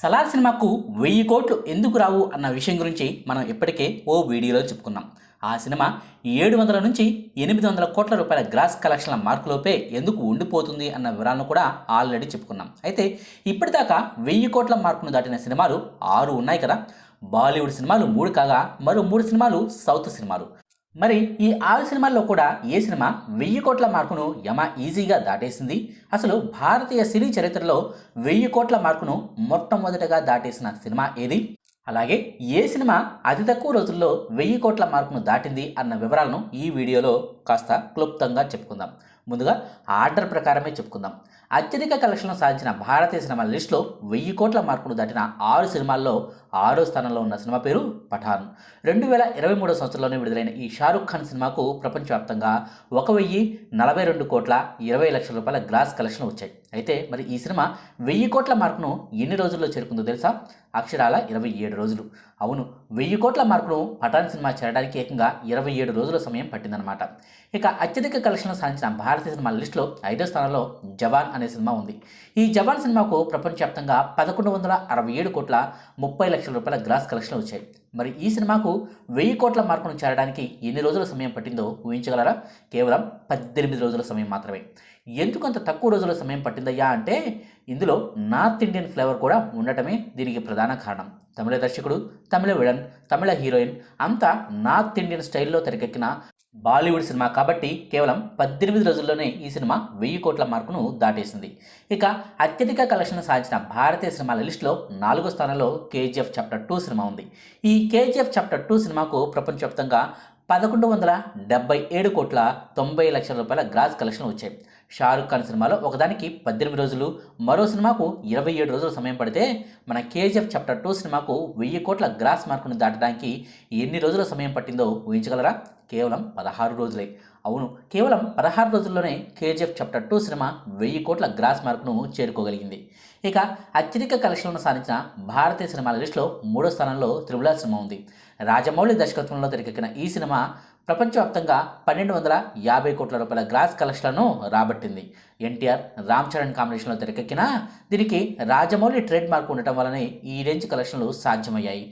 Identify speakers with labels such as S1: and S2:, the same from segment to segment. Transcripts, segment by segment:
S1: సలార్ సినిమాకు వెయ్యి కోట్లు ఎందుకు రావు అన్న విషయం గురించి మనం ఇప్పటికే ఓ వీడియోలో చెప్పుకున్నాం. ఆ సినిమా ఏడు వందల నుంచి ఎనిమిది వందల కోట్ల రూపాయల గ్రాస్ కలెక్షన్ల మార్కులోపే ఎందుకు ఉండిపోతుంది అన్న వివరాలను కూడా ఆల్రెడీ చెప్పుకున్నాం. అయితే ఇప్పటిదాకా వెయ్యి కోట్ల మార్కును దాటిన సినిమాలు ఆరు ఉన్నాయి కదా. బాలీవుడ్ సినిమాలు మూడు కాగా మరో మూడు సినిమాలు సౌత్ సినిమాలు. మరి ఈ ఆరు సినిమాల్లో కూడా ఏ సినిమా వెయ్యి కోట్ల మార్కును యమ ఈజీగా దాటేసింది? అసలు భారతీయ సినీ చరిత్రలో వెయ్యి కోట్ల మార్కును మొట్టమొదటగా దాటేసిన సినిమా ఏది? అలాగే ఏ సినిమా అతి తక్కువ రోజుల్లో వెయ్యి కోట్ల మార్కును దాటింది అన్న వివరాలను ఈ వీడియోలో కాస్త క్లుప్తంగా చెప్పుకుందాం. ముందుగా ఆర్డర్ ప్రకారమే చెప్పుకుందాం. అత్యధిక కలెక్షన్లు సాధించిన భారతీయ సినిమాల లిస్టులో వెయ్యి కోట్ల మార్కులు దాటిన ఆరు సినిమాల్లో ఆరో స్థానంలో ఉన్న సినిమా పేరు పఠాన్. రెండు వేల ఇరవై మూడో సంవత్సరంలోనే విడుదలైన ఈ షారుఖ్ ఖాన్ సినిమాకు ప్రపంచవ్యాప్తంగా ఒక వెయ్యి నలభై రెండు కోట్ల ఇరవై లక్షల రూపాయల గ్రాస్ కలెక్షన్ వచ్చాయి. అయితే మరి ఈ సినిమా వెయ్యి కోట్ల మార్కును ఎన్ని రోజుల్లో చేరుకుందో తెలుసా? అక్షరాల ఇరవై ఏడు రోజులు. అవును వెయ్యి కోట్ల మార్కును పఠాన్ సినిమా చేరడానికి ఏకంగా ఇరవై ఏడు రోజుల సమయం పట్టిందనమాట ఇక అత్యధిక కలెక్షన్లు సాధించిన భారతీయ సినిమా లిస్టులో ఐదో స్థానంలో జవాన్ అనే సినిమా ఉంది. ఈ జవాన్ సినిమాకు ప్రపంచవ్యాప్తంగా పదకొండు వందల అరవై ఏడు కోట్ల ముప్పై లక్షల రూపాయల గ్రాస్ కలెక్షన్లు వచ్చాయి. మరి ఈ సినిమాకు వెయ్యి కోట్ల మార్కును చేరడానికి ఎన్ని రోజుల సమయం పట్టిందో ఊహించగలరా? కేవలం పద్దెనిమిది రోజుల సమయం మాత్రమే. ఎందుకు అంత తక్కువ రోజుల సమయం పట్టిందయ్యా అంటే ఇందులో నార్త్ ఇండియన్ ఫ్లేవర్ కూడా ఉండటమే దీనికి ప్రధాన కారణం. తమిళ దర్శకుడు తమిళ విలన్ తమిళ హీరోయిన్ అంతా నార్త్ ఇండియన్ స్టైల్లో తెరకెక్కిన బాలీవుడ్ సినిమా కాబట్టి కేవలం పద్దెనిమిది రోజుల్లోనే ఈ సినిమా వెయ్యి కోట్ల మార్కును దాటేసింది. ఇక అత్యధిక కలెక్షన్ సాధించిన భారతీయ సినిమాల లిస్టులో నాలుగో స్థానంలో కేజీఎఫ్ చాప్టర్ టూ సినిమా ఉంది. ఈ కేజీఎఫ్ చాప్టర్ టూ సినిమాకు ప్రపంచవ్యాప్తంగా పదకొండు వందల డెబ్బై ఏడు కోట్ల తొంభై లక్షల రూపాయల గ్రాస్ కలెక్షన్ వచ్చాయి. షారుఖ్ ఖాన్ సినిమాలో ఒకదానికి పద్దెనిమిది రోజులు మరో సినిమాకు ఇరవై ఏడు రోజులు సమయం పడితే మన కేజీఎఫ్ చాప్టర్ టూ సినిమాకు వెయ్యి కోట్ల గ్రాస్ మార్కును దాటడానికి ఎన్ని రోజుల సమయం పట్టిందో ఊహించగలరా? కేవలం పదహారు రోజులే. అవును కేవలం పదహారు రోజుల్లోనే కేజీఎఫ్ చాప్టర్ టూ సినిమా వెయ్యి కోట్ల గ్రాస్ మార్కును చేరుకోగలిగింది. ఇక అత్యధిక కలెక్షన్లను సాధించిన భారతీయ సినిమాల లిస్టులో మూడో స్థానంలో త్రిబుల సినిమా ఉంది. రాజమౌళి దర్శకత్వంలో తెరకెక్కిన ఈ సినిమా ప్రపంచవ్యాప్తంగా పన్నెండు వందల యాభై కోట్ల రూపాయల గ్రాస్ కలెక్షన్లను రాబట్టింది. ఎన్టీఆర్ రామ్ చరణ్ కాంబినేషన్లో తెరకెక్కిన దీనికి రాజమౌళి ట్రేడ్ మార్క్ ఉండటం వలనే ఈ రేంజ్ కలెక్షన్లు సాధ్యమయ్యాయి.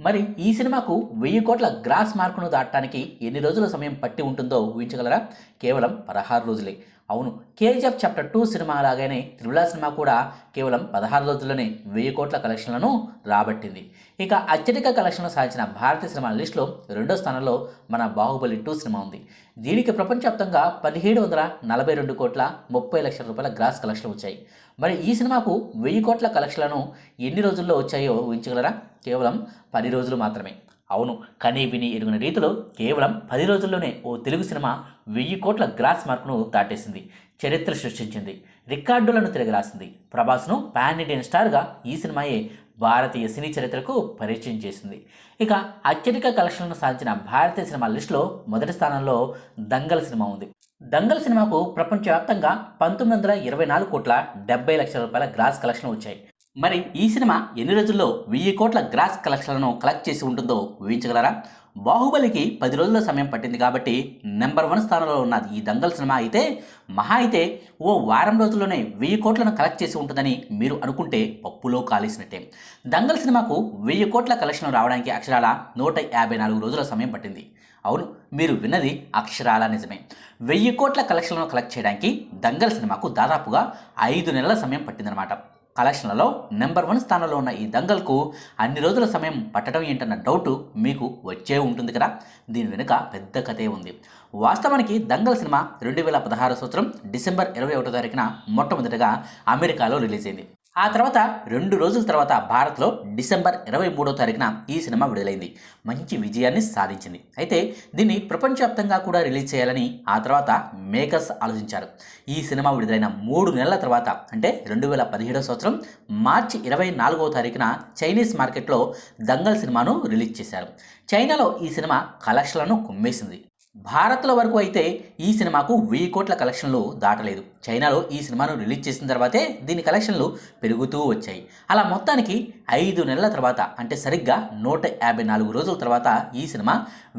S1: మరి ఈ సినిమాకు వెయ్యి కోట్ల గ్రాస్ మార్కును దాటడానికి ఎన్ని రోజుల సమయం పట్టి ఉంటుందో ఊహించగలరా? కేవలం పదహారు రోజులే. అవును కేజీఎఫ్ చాప్టర్ టూ సినిమా లాగానే త్రిబులా సినిమా కూడా కేవలం పదహారు రోజుల్లోనే వెయ్యి కోట్ల కలెక్షన్లను రాబట్టింది. ఇక అత్యధిక కలెక్షన్లు సాధించిన భారతీయ సినిమాల లిస్టులో రెండో స్థానంలో మన బాహుబలి టూ సినిమా ఉంది. దీనికి ప్రపంచవ్యాప్తంగా పదిహేడు వందల నలభై రెండు కోట్ల ముప్పై లక్షల రూపాయల గ్రాస్ కలెక్షన్లు వచ్చాయి. మరి ఈ సినిమాకు వెయ్యి కోట్ల కలెక్షన్లను ఎన్ని రోజుల్లో వచ్చాయో ఊహించగలరా? కేవలం పది రోజులు మాత్రమే. అవును. కనీ విని ఎరుగిన రీతిలో కేవలం పది రోజుల్లోనే ఓ తెలుగు సినిమా వెయ్యి కోట్ల గ్రాస్ మార్కును దాటేసింది. చరిత్ర సృష్టించింది. రికార్డులను తిరగరాసింది. ప్రభాస్ను పాన్ ఇండియన్ స్టార్గా ఈ సినిమాయే భారతీయ సినీ చరిత్రకు పరిచయం చేసింది. ఇక అత్యధిక కలెక్షన్లను సాధించిన భారతీయ సినిమా లిస్టులో మొదటి స్థానంలో దంగల్ సినిమా ఉంది. దంగల్ సినిమాకు ప్రపంచవ్యాప్తంగా పంతొమ్మిది వందల ఇరవై నాలుగు కోట్ల డెబ్బై లక్షల రూపాయల గ్రాస్ కలెక్షన్ వచ్చాయి. మరి ఈ సినిమా ఎన్ని రోజుల్లో వెయ్యి కోట్ల గ్రాస్ కలెక్షన్లను కలెక్ట్ చేసి ఉంటుందో ఊహించగలరా? బాహుబలికి పది రోజుల సమయం పట్టింది కాబట్టి నెంబర్ వన్ స్థానంలో ఉన్నది ఈ దంగల్ సినిమా అయితే మహా అయితే ఓ వారం రోజుల్లోనే వెయ్యి కోట్లను కలెక్ట్ చేసి ఉంటుందని మీరు అనుకుంటే పప్పులో కాలేసినట్టే. దంగల్ సినిమాకు వెయ్యి కోట్ల కలెక్షన్ రావడానికి అక్షరాల నూట యాభై నాలుగు రోజుల సమయం పట్టింది. అవును మీరు విన్నది అక్షరాల నిజమే. వెయ్యి కోట్ల కలెక్షన్లను కలెక్ట్ చేయడానికి దంగల్ సినిమాకు దాదాపుగా ఐదు నెలల సమయం పట్టిందనమాట కలెక్షన్లలో నెంబర్ వన్ స్థానంలో ఉన్న ఈ దంగల్కు అన్ని రోజుల సమయం పట్టడం ఏంటన్న డౌటు మీకు వచ్చే ఉంటుంది కదా? దీని వెనుక పెద్ద కథే ఉంది. వాస్తవానికి దంగల్ సినిమా రెండు వేల పదహారు సంవత్సరం డిసెంబర్ ఇరవై ఒకటో తారీఖున మొట్టమొదటిగా అమెరికాలో రిలీజ్ అయింది. ఆ తర్వాత రెండు రోజుల తర్వాత భారత్లో డిసెంబర్ ఇరవై మూడో తారీఖున ఈ సినిమా విడుదలైంది. మంచి విజయాన్ని సాధించింది. అయితే దీన్ని ప్రపంచవ్యాప్తంగా కూడా రిలీజ్ చేయాలని ఆ తర్వాత మేకర్స్ ఆలోచించారు. ఈ సినిమా విడుదలైన మూడు నెలల తర్వాత అంటే రెండు వేల పదిహేడో సంవత్సరం మార్చి ఇరవై నాలుగో తారీఖున చైనీస్ మార్కెట్లో దంగల్ సినిమాను రిలీజ్ చేశారు. చైనాలో ఈ సినిమా కలెక్షన్లను కుమ్మేసింది. భారత్లో వరకు అయితే ఈ సినిమాకు వెయ్యి కోట్ల కలెక్షన్లు దాటలేదు. చైనాలో ఈ సినిమాను రిలీజ్ చేసిన తర్వాతే దీని కలెక్షన్లు పెరుగుతూ వచ్చాయి. అలా మొత్తానికి ఐదు నెలల తర్వాత అంటే సరిగ్గా నూట యాభై నాలుగు రోజుల తర్వాత ఈ సినిమా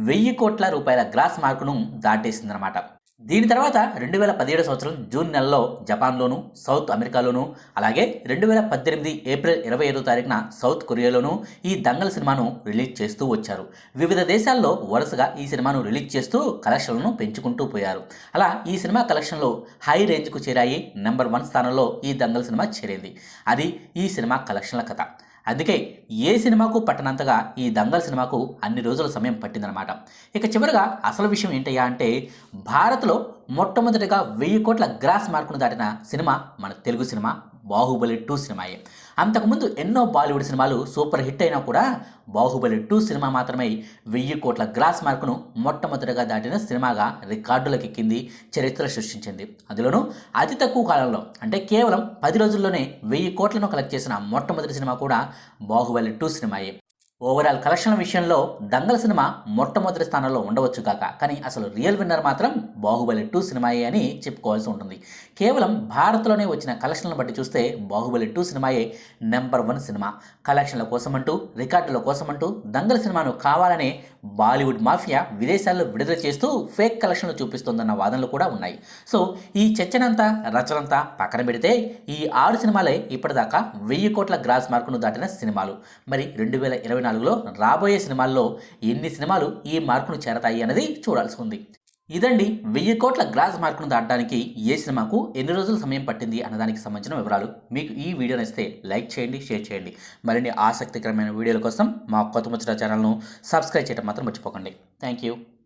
S1: వెయ్యి కోట్ల రూపాయల గ్రాస్ మార్కును దాటేసిందనమాట దీని తర్వాత రెండు వేల పదిహేడు సంవత్సరం జూన్ నెలలో జపాన్లోను సౌత్ అమెరికాలోను అలాగే రెండు వేల పద్దెనిమిది ఏప్రిల్ ఇరవై ఐదో తారీఖున సౌత్ కొరియాలోను ఈ దంగల్ సినిమాను రిలీజ్ చేస్తూ వచ్చారు. వివిధ దేశాల్లో వరుసగా ఈ సినిమాను రిలీజ్ చేస్తూ కలెక్షన్లను పెంచుకుంటూ పోయారు. అలా ఈ సినిమా కలెక్షన్లో హై రేంజ్కు చేరాయి. నెంబర్ వన్ స్థానంలో ఈ దంగల్ సినిమా చేరింది. అది ఈ సినిమా కలెక్షన్ల కథ. అందుకే ఏ సినిమాకు పట్టనంతగా ఈ దంగల్ సినిమాకు అన్ని రోజుల సమయం పట్టిందనమాట. ఇక చివరిగా అసలు విషయం ఏంటయ్యా అంటే భారత్లో మొట్టమొదటిగా వెయ్యి కోట్ల గ్రాస్ మార్కును దాటిన సినిమా మన తెలుగు సినిమా బాహుబలి టూ సినిమాయే. అంతకుముందు ఎన్నో బాలీవుడ్ సినిమాలు సూపర్ హిట్ అయినా కూడా బాహుబలి టూ సినిమా మాత్రమే వెయ్యి కోట్ల గ్రాస్ మార్కును మొట్టమొదటిగా దాటిన సినిమాగా రికార్డులకు ఎక్కింది చరిత్ర సృష్టించింది. అందులోనూ అతి తక్కువ కాలంలో అంటే కేవలం పది రోజుల్లోనే వెయ్యి కోట్లను కలెక్ట్ చేసిన మొట్టమొదటి సినిమా కూడా బాహుబలి టూ సినిమాయే. ఓవరాల్ కలెక్షన్ విషయంలో దంగల్ సినిమా మొట్టమొదటి స్థానంలో ఉండవచ్చు కాక. కానీ అసలు రియల్ విన్నర్ మాత్రం బాహుబలి టూ సినిమాయే అని చెప్పుకోవాల్సి ఉంటుంది. కేవలం భారత్లోనే వచ్చిన కలెక్షన్లను బట్టి చూస్తే బాహుబలి టూ సినిమాయే నెంబర్ వన్ సినిమా. కలెక్షన్ల కోసమంటూ రికార్డుల కోసమంటూ దంగల్ సినిమాను కావాలనే బాలీవుడ్ మాఫియా విదేశాల్లో విడుదల చేస్తూ ఫేక్ కలెక్షన్లు చూపిస్తోందన్న వాదనలు కూడా ఉన్నాయి. సో ఈ చర్చనంతా రచనంతా పక్కన పెడితే ఈ ఆరు సినిమాలే ఇప్పటిదాకా వెయ్యి కోట్ల గ్రాస్ మార్కును దాటిన సినిమాలు. మరి రెండు వేల ఇరవై నాలుగులో రాబోయే సినిమాల్లో ఎన్ని సినిమాలు ఈ మార్కును చేరతాయి అన్నది చూడాల్సి ఉంది. ఇదండి వెయ్యి కోట్ల గ్రాస్ మార్కును దాటడానికి ఏ సినిమాకు ఎన్ని రోజుల సమయం పట్టింది అన్నదానికి సంబంధించిన వివరాలు మీకు ఈ వీడియో నచ్చితే లైక్ చేయండి షేర్ చేయండి. మరిన్ని ఆసక్తికరమైన వీడియోల కోసం మా కొత్త ముచ్చట ఛానల్ను సబ్స్క్రైబ్ చేయడం మాత్రం మర్చిపోకండి. Thank you.